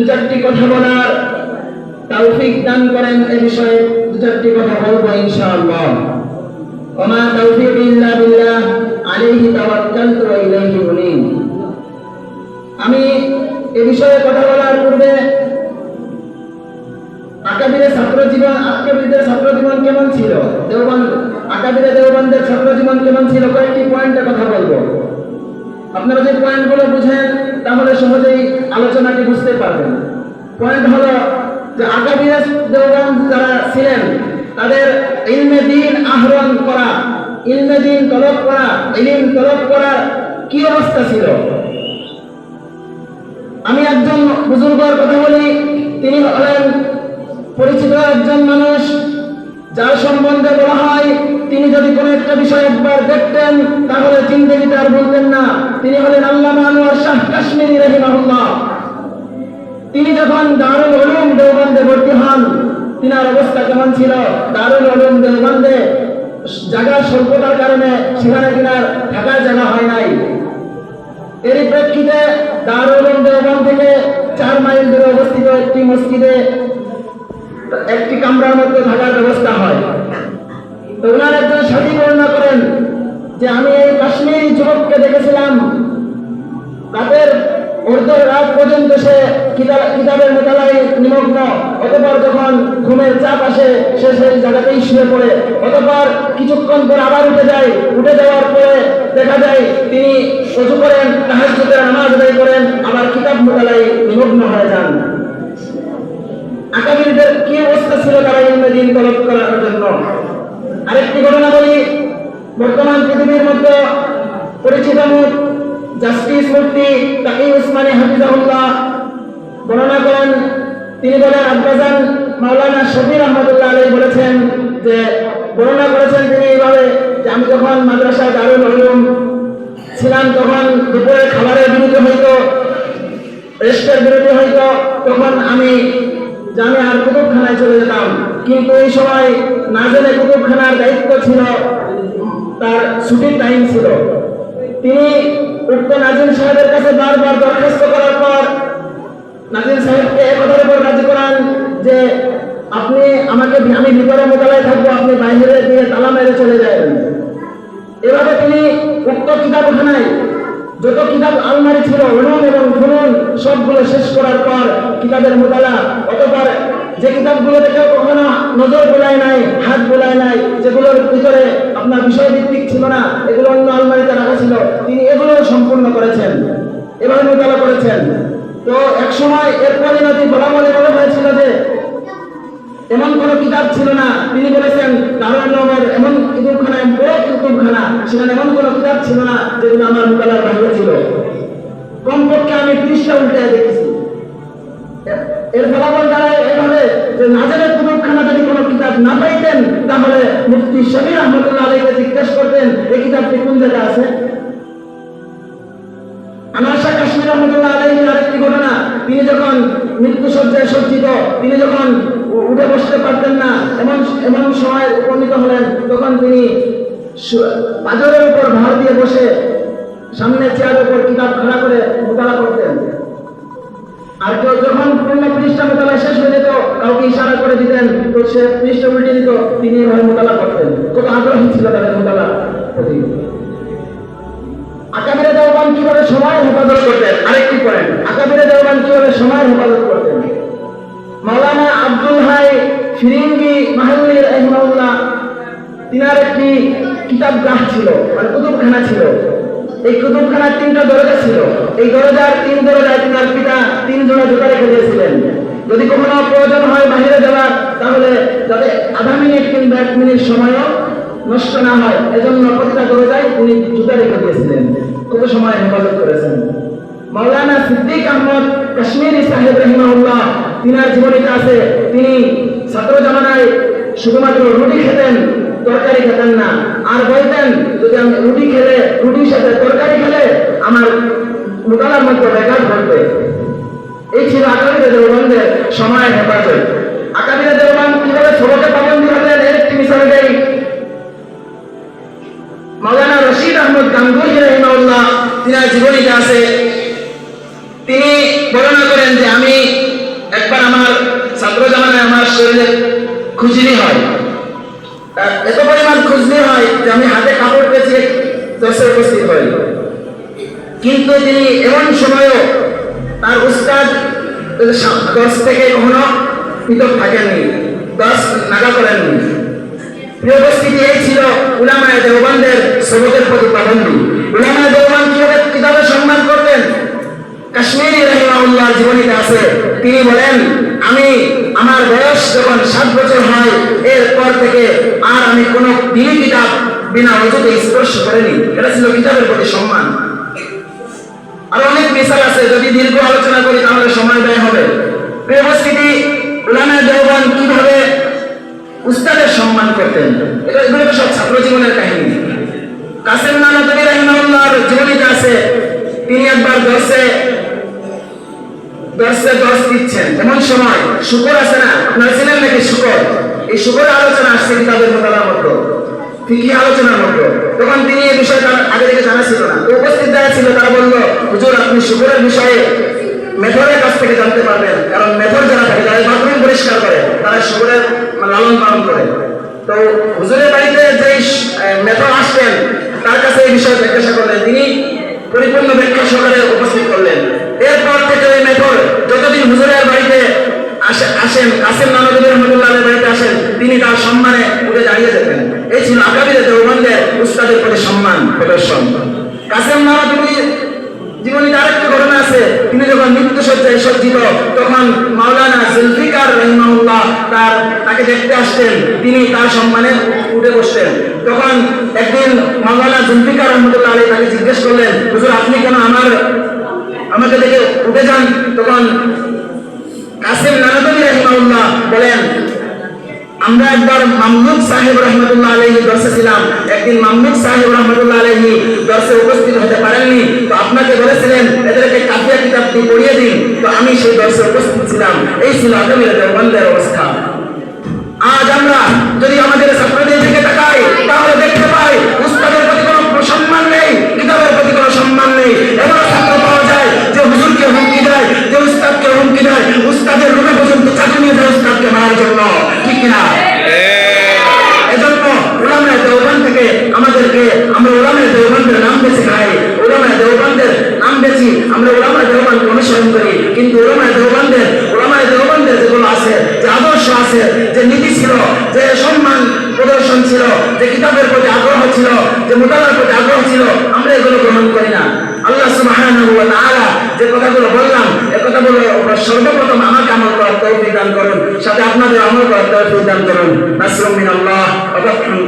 দু চারটি কথা বলার তৌফিক দান করেন এ বিষয়ে দু চারটি কথা বলব ইনশাআল্লাহ। ওমা তৌফিক ইল্লা বিল্লাহ, আলাইহি তাওয়াক্কালতু ওয়া ইলাইহি উনীব। আমি এ বিষয়ে কথা বলার পূর্বে আকাবিরে ছাত্র জীবন আকাবিরদের ছাত্র জীবন কেমন ছিল? দেওবন্দ, আকাবিরে দেওবন্দের ছাত্র জীবন কেমন ছিল? কয়েকটি পয়েন্টের কথা বলব। আপনারা যে পয়েন্টগুলো বুঝেন, তাহলে সহজেই আলোচনাটি বুঝতে পারবেন। পয়েন্ট হলো যে আকাবিরে দেওবন্দ যারা ছিলেন, তাদের ইলমে দিন আহরণ করা, ইলমে দিন তলব করা, ইলিম তলব করার কি অবস্থা ছিল? আমি একজন বুজুর্গর কথা বলি, তিনি হলেন পরিচিত একজন মানুষ যার সম্বন্ধে বলা হয়, তিনি যদি কোনো একটা বিষয় একবার দেখতেন, তাহলে জিন্দগিতে আর বলতেন না। তিনি হলেন আল্লাহ আনোয়ার শাহ কাশ্মীরি রহিমাহুল্লাহ। তিনি যখন দারুল উলুম দেওবন্দে ভর্তি হন, তিনার অবস্থা কেমন ছিল? দারুল উলুম দেওবন্দে জায়গার স্বল্পতার কারণে সেখানে তিনার থাকার জায়গা হয় নাই। এরই প্রেক্ষিতে দারুল উলুম দেওবন্দ থেকে চার মাইল দূরে অবস্থিত একটি মসজিদে একটি কামরার মধ্যে থাকার ব্যবস্থা হয়। তো ওনার একজন সাথী বর্ণনা করেন যে আমি এই কাশ্মীরি যুবককে দেখেছিলাম। রাতের অর্ধ রাত পর্যন্ত সে কিতাব কিতাবের মোতালায় নিমগ্ন, অতপর যখন ঘুমের চাপ আসে, সে সেই জায়গাতেই শুয়ে পড়ে। অতপর কিছুক্ষণ পর আবার উঠে যায়। উঠে যাওয়ার পরে দেখা যায় তিনি সজু করেন, তাহাজ্জুদের নামাজ আদায় করেন, আবার কিতাব মোতালায় নিমগ্ন হয়ে যান। কি অবস্থা ছিল তারা ইলমে দিন তলব করার জন্য? আরেকটি ঘটনা বলি, বর্তমান পৃথিবীর মধ্যে পরিচিত মুখ জাস্টিস মুফতি তাকি উসমানী হাফিজাহুল্লাহ বর্ণনা করেন। তিনি বলেন, আব্বাজান মাওলানা শফির আহমদুল্লাহ আলী বলেছেন যে, বর্ণনা করেছেন তিনি এইভাবে যে, আমি যখন মাদ্রাসায় দারুল উলুম ছিলাম, তখন দুপুরের খাবারের বিরুদ্ধে হয়তো রেস্টের বিরুদ্ধে হয়তো তখন আমি জামিয়ার কুতুবখানায় চলে যেতাম। কিন্তু এই সময় না জেনে কুতুবখানার দায়িত্ব ছিল, তার ছুটির টাইম ছিল। তিনি উক্ত নাজিম সাহেবের কাছে বারবার দরখাস্ত করার পর নাজিম সাহেবকে এ কথার উপর রাজি করান যে, আপনি আমাকে আমি ভিতরে মোকালায় থাকব, আপনি বাইরে দিয়ে তালা মেরে চলে যাবেন। এভাবে তিনি উক্ত কিতাবখানায় যত কিতাব আলমারি ছিল উলুম এবং ফুনুন সবগুলো শেষ করার পর কিতাবের মোতালা। অতপর যে কিতাবগুলোতে কেউ কখনো নজর বোলায় নাই, হাত বোলায় নাই, যেগুলোর ভিতরে আপনার বিষয় ভিত্তিক ছিল না, এগুলো অন্য আলমারিতে রাখা ছিল, তিনি এগুলো সম্পূর্ণ করেছেন, এভাবে মোতালা করেছেন। তো এক সময় এর পরিণতি বলা বলে মনে হয়েছিল যে, এমন কোন কিতাব ছিল না। তিনি বলেছেন উলুমের এমন কিতাবখানা সেখানে এমন কোন কিতাব ছিল না, যেগুলো আমার মোকালার বাইরে ছিল? কমপক্ষে আমি ত্রিশটা উল্টে দেখেছি। এর ফলাফল দ্বারা এভাবে যে নাজারের কুতুবখানা যদি কোনো কিতাব না পাইতেন, তাহলে মুফতি শবীর আহমদুল্লাহ আলীকে জিজ্ঞেস করতেন এই কিতাবটি কোন জায়গায় আছে? আনাসা কাশ্মীর রহমতুল্লাহ আলাইহির আরেকটি ঘটনা, তিনি যখন মৃত্যু সজ্জায় সজ্জিত, তিনি যখন উঠে বসতে পারতেন না, এমন এমন সময় উপনীত হলেন, তখন তিনি পাজরের উপর ভার দিয়ে বসে সামনে চেয়ারের উপর কিতাব খাড়া করে মোকালা করতেন। আর কেউ যখন পূর্ণ পৃষ্ঠা মোকালা শেষ হয়ে যেত, কাউকে ইশারা করে দিতেন, তো সে পৃষ্ঠা উল্টে দিত, তিনি এভাবে মোকালা করতেন। কত আগ্রহী ছিল তাদের মোকালা প্রতি। আকাবিরে দেওয়ান কীভাবে সময় হেফাজত করতেন? আরেকটি করেন আকাবিরে দেওয়ান কীভাবে সময় হেফাজত করতেন? মাওলানা আব্দুল হাই ফিরিঙ্গি মাহল্লি রহমাউল্লাহ, তিনার একটি কিতাব গাছ ছিল মানে কুতুবখানা ছিল। এই কুতুবখানার তিনটা দরজা ছিল। এই দরজার তিন দরজায় তিনার পিতা তিন জোড়া জুতা রেখে দিয়েছিলেন যদি কখনো প্রয়োজন হয় বাহিরে যাওয়ার, তাহলে যাতে আধা মিনিট কিংবা এক মিনিট সময়ও নষ্ট না হয়, এজন্য প্রতিটা দরজায় তিনি জুতা রেখে দিয়েছিলেন কত সময় হেফাজত করেছেন? মাওলানা সিদ্দিক আহমদ কাশ্মীরি সাহেব রহিমাউল্লাহ তিনার জীবনীতে আছে, তিনি ছাত্র জামানায় শুধুমাত্র রুটি খেতেন তরকারি খেতেন না। আর বলতেন, যদি আমি রুটি খেলে, রুটির সাথে তরকারি খেলে আমার মোতালার মধ্যে ব্যাঘাত ঘটবে। এই ছিল আকাবিরে দেওবন্দের সময় হেফাজত। আকাবিরে দেওবন্দ কীভাবে সবকে পাবন্দি এর একটি মিশাল দেই মাওলানা রশিদ আহমদ গাঙ্গুহি রহিমাউল্লাহ তিনার জীবনীতে আছে। তিনি বর্ণনা করেন যে, আমি একবার আমার ছাত্র জামানায় আমার শরীরে খুজলি হয়। এত পরিমাণ খুজলি হয় যে আমি হাতে কাপড় পেয়েছি দশে উপস্থিত হই কিন্তু তিনি এমন সময়ও তার উস্তাদ দশ থেকে কখনো পৃথক থাকেননি, দশ নাগা করেননি। প্রিয় উপস্থিতি এই ছিল উলামায় দেওবানদের সবকের প্রতি পাবন্দি উলামায় দেওবান কীভাবে কিতাবে সম্মান করতেন? কাশ্মীরি রহিমাউল্লাহ জীবনীতে আছে, তিনি বলেন আমি আমার বয়স যখন সাত বছর হয়, এরপর থেকে আর আমি কোনো দিনই কিতাব বিনা অজুতে স্পর্শ করিনি। এটা ছিল কিতাবের প্রতি সম্মান। আর অনেক মিসাল আছে, যদি দীর্ঘ আলোচনা করি তাহলে সময় ব্যয় হবে। উপস্থিতি উলামা দেওবান কীভাবে উস্তাদের সম্মান করতেন? এটা এগুলো তো সব ছাত্র জীবনের কাহিনী। কাসেম নানা কবি রহিমাউল্লাহর জীবনীতে আছে, তিনি একবার দর্শে দর্শে দশ দিচ্ছেন। এমন সময় শুকর আছে না? আপনারা ছিলেন নাকি শুকর? এই শুকরের আলোচনা আসছে কিতাবের মোতালার মতো তখন তিনি এই বিষয়টা আগে থেকে না। ছিল, তারা হুজুর, আপনি শুকরের বিষয়ে কাছ থেকে জানতে পারবেন। কারণ মেথর যারা পরিষ্কার করে, তারা শুকরের লালন পালন তো বাড়িতে তার কাছে এই বিষয়ে জিজ্ঞাসা করলেন। তিনি পরিপূর্ণ ব্যাখ্যা সহকারে উপস্থিত করলেন। এরপর থেকে ওই মেথর যতদিন হুজুরের বাড়িতে আসে আসেন, কাসেম নানবী রহমতুল্লাহ বাড়িতে আসেন, তিনি তার সম্মানে উঠে দাঁড়িয়ে যেতেন। এই ছিল আগামীতে দেওবন্দের উস্তাদের প্রতি সম্মান, প্রদর্শন। কাসেম নানবী জীবনীতে আরেকটা ঘটনা আছে। তিনি যখন মৃত্যু সজ্জায় সজ্জিত, তখন মাওলানা জুলফিকার রহিমাউল্লাহ তার তাকে দেখতে আসতেন। তিনি তার সম্মানে উঠে বসতেন। তখন একদিন মাওলানা জুলফিকার রহমতুল্লাহ আলী তাকে জিজ্ঞেস করলেন, হুজুর, আপনি কেন আমার আমাকে দেখে উঠে যান তখন কাসিম নানদী রহিমাউল্লাহ বলেন, আমরা একবার মামলুক সাহেব রহমতুল্লাহ আলহী দর্শে ছিলাম। একদিন মামলুক সাহেব রহমতুল্লাহ আলহী দর্শে উপস্থিত হতে পারেননি। তো আপনাকে বলেছিলেন, এদেরকে কাফিয়া কিতাবটি পড়িয়ে দিন। তো আমি সেই দর্শে উপস্থিত ছিলাম। এই ছিল আগামীর দেওবন্দের অবস্থা। আজ আমরা যদি আমাদের ছাত্রদের তাকাই আমরা ওলামায় দেওবানদের নাম বেছে খাই, ওলামায় দেওবানদের নাম বেছি, আমরা ওলামায় দেওবানকে অনুসরণ করি। কিন্তু ওলামায় দেওবানদের ওলামায় দেওবানদের যেগুলো আছে, যে আদর্শ আছে, যে নীতি ছিল, যে সম্মান প্রদর্শন ছিল, যে কিতাবের প্রতি আগ্রহ ছিল, যে মোতালার প্রতি আগ্রহ ছিল, আমরা এগুলো গ্রহণ করি না। আল্লাহ তাআলা যে কথাগুলো বললাম এই কথাগুলো সর্বপ্রথম আমাকে আমল করার তৌফিক দান করুন, সাথে আপনাদের আমল করার তৌফিক দান করুন। নাসরুম মিনাল্লাহ ওয়া ফাতহুন